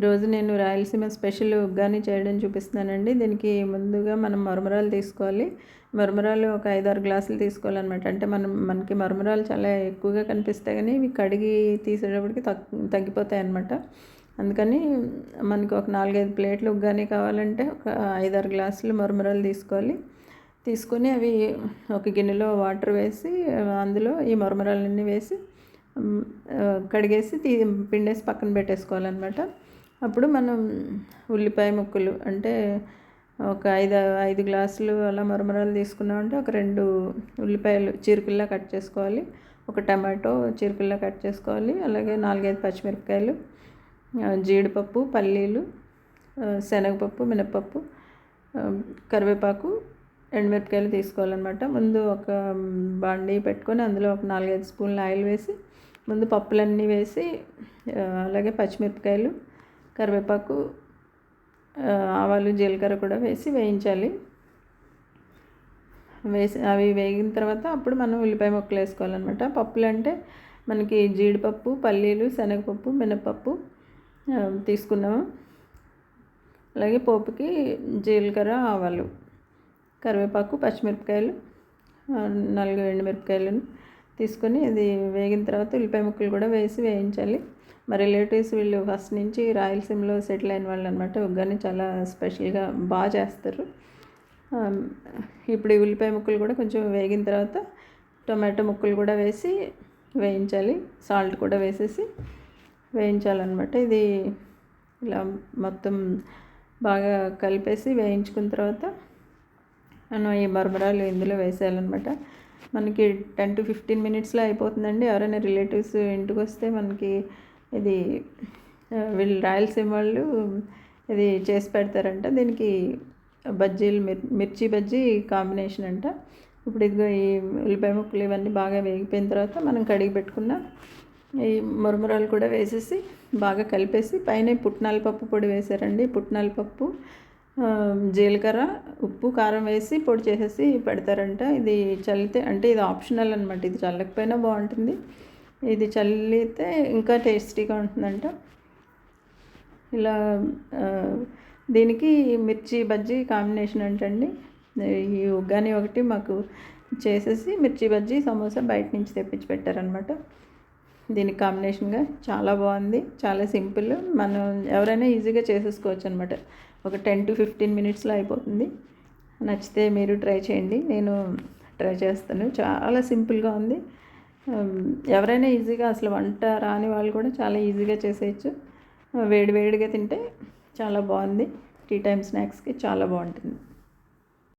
ఈరోజు నేను రాయలసీమ స్పెషల్ ఉగ్గాని చేయడం చూపిస్తున్నానండి. దీనికి ముందుగా మనం మరమరాలు తీసుకోవాలి. మరమరాలు ఒక ఐదారు గ్లాసులు తీసుకోవాలన్నమాట. అంటే మనం మనకి మరమరాలు చాలా ఎక్కువగా కనిపిస్తాయి కానీ ఇవి కడిగి తీసేటప్పటికి తగ్గి తగ్గిపోతాయి అన్నమాట అందుకని మనకి ఒక నాలుగైదు ప్లేట్లు ఉగ్గాని కావాలంటే ఒక ఐదారు గ్లాసులు మరమరాలు తీసుకోవాలి. తీసుకొని అవి ఒక గిన్నెలో వాటర్ వేసి అందులో ఈ మరమరాలన్నీ వేసి కడిగేసి తీ పిండేసి పక్కన పెట్టేసుకోవాలన్నమాట. అప్పుడు మనం ఉల్లిపాయ ముక్కలు అంటే ఒక ఐదు ఐదు గ్లాసులు అలా మరమరాలు తీసుకున్నామంటే ఒక రెండు ఉల్లిపాయలు చీరుకుల్లా కట్ చేసుకోవాలి. ఒక టమాటో చీరుకుల్లా కట్ చేసుకోవాలి. అలాగే నాలుగైదు పచ్చిమిరపకాయలు జీడిపప్పు పల్లీలు శనగపప్పు మినపప్పు కరివేపాకు ఎండుమిరపకాయలు తీసుకోవాలన్నమాట. ముందు ఒక బాండి పెట్టుకొని అందులో ఒక నాలుగైదు స్పూన్లు ఆయిల్ వేసి ముందు పప్పులన్నీ వేసి అలాగే పచ్చిమిరపకాయలు కరివేపాకు ఆవాలు జీలకర్ర కూడా వేసి వేయించాలి. వేసి అవి వేగిన తర్వాత అప్పుడు మనం ఉల్లిపాయ ముక్కలు వేసుకోవాలన్నమాట. పప్పులు అంటే మనకి జీడిపప్పు పల్లీలు శనగపప్పు మినపప్పు తీసుకున్నాము. అలాగే పోపుకి జీలకర్ర ఆవాలు కరివేపాకు పచ్చిమిరపకాయలు నాలుగు ఎండుమిరపకాయలను తీసుకొని అది వేగిన తర్వాత ఉల్లిపాయ ముక్కలు కూడా వేసి వేయించాలి. మా రిలేటివ్స్ వీళ్ళు ఫస్ట్ నుంచి రాయలసీమలో సెటిల్ అయిన వాళ్ళు అనమాట ఉగ్గాని చాలా స్పెషల్గా బాగా చేస్తారు. ఇప్పుడు ఈ ఉల్లిపాయ ముక్కలు కూడా కొంచెం వేగిన తర్వాత టొమాటో ముక్కలు కూడా వేసి వేయించాలి. సాల్ట్ కూడా వేసేసి వేయించాలన్నమాట. ఇది ఇలా మొత్తం బాగా కలిపేసి వేయించుకున్న తర్వాత మనం ఈ మరమరాలు ఇందులో వేసేయాలన్నమాట. మనకి టెన్ టు ఫిఫ్టీన్ మినిట్స్లో అయిపోతుందండి. ఎవరైనా రిలేటివ్స్ ఇంటికి వస్తే మనకి ఇది వీళ్ళు రాయలసీమ వాళ్ళు ఇది చేసి పెడతారంట. దీనికి బజ్జీలు మిర్ మిర్చి బజ్జీ కాంబినేషన్ అంట. ఇప్పుడు ఇదిగో ఈ ఉల్లిపాయ ముక్కలు ఇవన్నీ బాగా వేగిపోయిన తర్వాత మనం కడిగి పెట్టుకున్న ఈ మురమురాలు కూడా వేసేసి బాగా కలిపేసి పైన పుట్నాల పప్పు పొడి వేసారండి పుట్నాల పప్పు జీలకర్ర ఉప్పు కారం వేసి పొడి చేసేసి పెడతారంట. ఇది చల్లితే అంటే ఇది ఆప్షనల్ అనమాట ఇది చల్లకపోయినా బాగుంటుంది. ఇది చల్లితే ఇంకా టేస్టీగా ఉంటుందంట. ఇలా దీనికి మిర్చి బజ్జీ కాంబినేషన్ అంటండి ఈ ఉగ్గాని ఒకటి మాకు చేసేసి మిర్చి బజ్జీ సమోసా బయట నుంచి తెప్పించి పెట్టారనమాట దీనికి కాంబినేషన్గా చాలా బాగుంది. చాలా సింపుల్. మనం ఎవరైనా ఈజీగా చేసేసుకోవచ్చు అనమాట ఒక టెన్ టు ఫిఫ్టీన్ మినిట్స్లో అయిపోతుంది. నచ్చితే మీరు ట్రై చేయండి. నేను ట్రై చేస్తాను. చాలా సింపుల్గా ఉంది. Um, ఎవరైనా ఈజీగా అసలు వంట రాని వాళ్ళు కూడా చాలా ఈజీగా చేసేయచ్చు. వేడి వేడిగా తింటే చాలా బాగుంది. టీ టైమ్ స్నాక్స్కి చాలా బాగుంటుంది.